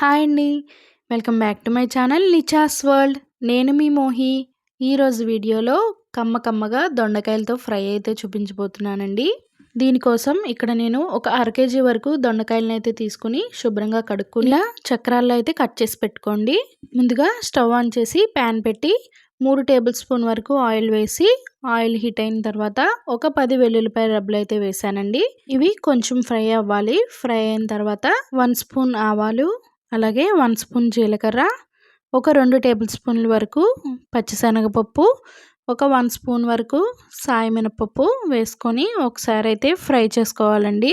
Hi అండి. Welcome back to my channel నిచాస్ world. నేను మీ మోహి. ఈరోజు వీడియోలో కమ్మ కమ్మగా దొండకాయలతో ఫ్రై అయితే చూపించబోతున్నానండి. దీనికోసం ఇక్కడ నేను ఒక అర కేజీ వరకు దొండకాయలను అయితే తీసుకుని శుభ్రంగా కడుక్కుని చక్రాల్లో అయితే కట్ చేసి పెట్టుకోండి. ముందుగా స్టవ్ ఆన్ చేసి ప్యాన్ పెట్టి మూడు టేబుల్ స్పూన్ వరకు ఆయిల్ వేసి ఆయిల్ హీట్ అయిన తర్వాత ఒక పది వెల్లుల్లిపాయ రబ్బులు అయితే వేసానండి. ఇవి కొంచెం ఫ్రై అవ్వాలి. ఫ్రై అయిన తర్వాత వన్ స్పూన్ ఆవాలు అలాగే వన్ స్పూన్ జీలకర్ర ఒక రెండు టేబుల్ స్పూన్ల వరకు పచ్చిశనగపప్పు ఒక వన్ స్పూన్ వరకు సాయి మినపప్పు వేసుకొని ఒకసారి అయితే ఫ్రై చేసుకోవాలండి.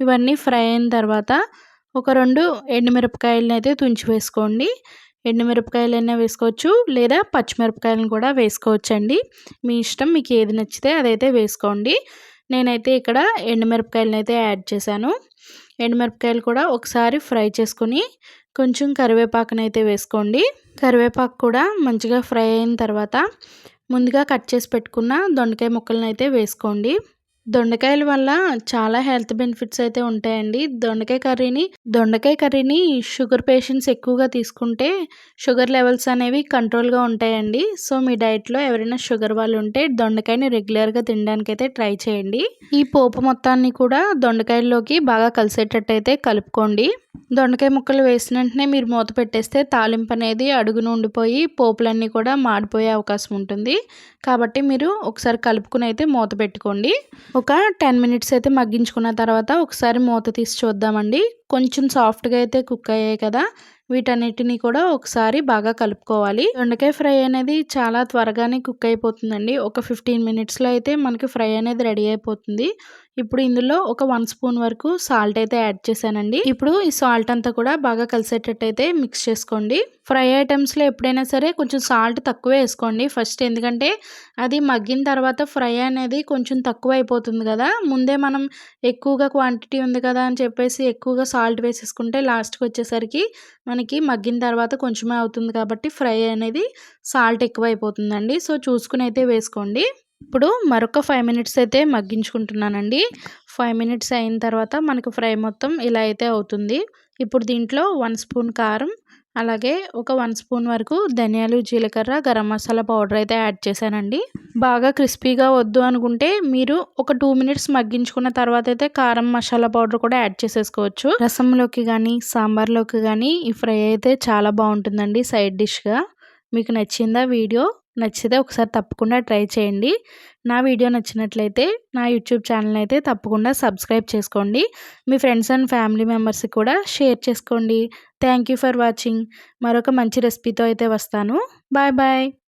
ఇవన్నీ ఫ్రై అయిన తర్వాత ఒక రెండు ఎండుమిరపకాయలను అయితే తుంచి వేసుకోండి. ఎండుమిరపకాయలైనా వేసుకోవచ్చు లేదా పచ్చిమిరపకాయలను కూడా వేసుకోవచ్చండి. మీ ఇష్టం మీకు ఏది నచ్చితే అదైతే వేసుకోండి. నేనైతే ఇక్కడ ఎండుమిరపకాయలను అయితే యాడ్ చేశాను. ఎండుమిరపకాయలు కూడా ఒకసారి ఫ్రై చేసుకుని కొంచెం కరివేపాకునైతే వేసుకోండి. కరివేపాకు కూడా మంచిగా ఫ్రై అయిన తర్వాత ముందుగా కట్ చేసి పెట్టుకున్న దొండకాయ ముక్కలను అయితే వేసుకోండి. దొండకాయల వల్ల చాలా హెల్త్ బెనిఫిట్స్ అయితే ఉంటాయండి. దొండకాయ కర్రీని దొండకాయ కర్రీని షుగర్ పేషెంట్స్ ఎక్కువగా తీసుకుంటే షుగర్ లెవెల్స్ అనేవి కంట్రోల్గా ఉంటాయండి. సో మీ డైట్లో ఎవరైనా షుగర్ వాళ్ళు ఉంటే దొండకాయని రెగ్యులర్గా తినడానికి అయితే ట్రై చేయండి. ఈ పోపు మొత్తాన్ని కూడా దొండకాయల్లోకి బాగా కలిసేటట్టు అయితే కలుపుకోండి. దొండకాయ ముక్కలు వేసిన వెంటనే మీరు మూత పెట్టేస్తే తాలింపు అనేది అడుగును ఉండిపోయి పోపులన్నీ కూడా మాడిపోయే అవకాశం ఉంటుంది. కాబట్టి మీరు ఒకసారి కలుపుకుని అయితే మూత పెట్టుకోండి. ఒక టెన్ మినిట్స్ అయితే మగ్గించుకున్న తర్వాత ఒకసారి మూత తీసి చూద్దామండి. కొంచెం సాఫ్ట్గా అయితే కుక్ అయ్యాయి కదా. వీటన్నిటిని కూడా ఒకసారి బాగా కలుపుకోవాలి. దొండకాయ ఫ్రై అనేది చాలా త్వరగానే కుక్ అయిపోతుందండి. ఒక ఫిఫ్టీన్ మినిట్స్లో అయితే మనకి ఫ్రై అనేది రెడీ అయిపోతుంది. ఇప్పుడు ఇందులో ఒక వన్ స్పూన్ వరకు సాల్ట్ అయితే యాడ్ చేశానండి. ఇప్పుడు ఈ సాల్ట్ అంతా కూడా బాగా కలిసేటట్టు అయితే మిక్స్ చేసుకోండి. ఫ్రై ఐటమ్స్లో ఎప్పుడైనా సరే కొంచెం సాల్ట్ తక్కువ వేసుకోండి. ఫస్ట్ ఎందుకంటే అది మగ్గిన తర్వాత ఫ్రై అనేది కొంచెం తక్కువ అయిపోతుంది కదా. ముందే మనం ఎక్కువగా క్వాంటిటీ ఉంది కదా అని చెప్పేసి ఎక్కువగా సాల్ట్ వేసేసుకుంటే లాస్ట్కి వచ్చేసరికి మనకి మగ్గిన తర్వాత కొంచెమే అవుతుంది కాబట్టి ఫ్రై అనేది సాల్ట్ ఎక్కువ అయిపోతుందండి సో చూసుకుని అయితే వేసుకోండి. ఇప్పుడు మరొక ఫైవ్ మినిట్స్ అయితే మగ్గించుకుంటున్నానండి. ఫైవ్ మినిట్స్ అయిన తర్వాత మనకు ఫ్రై మొత్తం ఇలా అయితే అవుతుంది. ఇప్పుడు దీంట్లో వన్ స్పూన్ కారం అలాగే ఒక వన్ స్పూన్ వరకు ధనియాలు జీలకర్ర గరం మసాలా పౌడర్ అయితే యాడ్ చేశానండి. బాగా క్రిస్పీగా వద్దు అనుకుంటే మీరు ఒక టూ మినిట్స్ మగ్గించుకున్న తర్వాత అయితే కారం మసాలా పౌడర్ కూడా యాడ్ చేసేసుకోవచ్చు. రసంలోకి కానీ సాంబార్లోకి కానీ ఈ ఫ్రై అయితే చాలా బాగుంటుందండి సైడ్ డిష్గా. మీకు నచ్చిందా వీడియో నచ్చితే ఒకసారి తప్పకుండా ట్రై చేయండి. నా వీడియో నచ్చినట్లయితే నా యూట్యూబ్ ఛానల్ అయితే తప్పకుండా సబ్స్క్రైబ్ చేసుకోండి. మీ ఫ్రెండ్స్ అండ్ ఫ్యామిలీ మెంబర్స్కి కూడా షేర్ చేసుకోండి. Thank for watching. మరొక మంచి రెసిపీతో అయితే వస్తాను. Bye bye.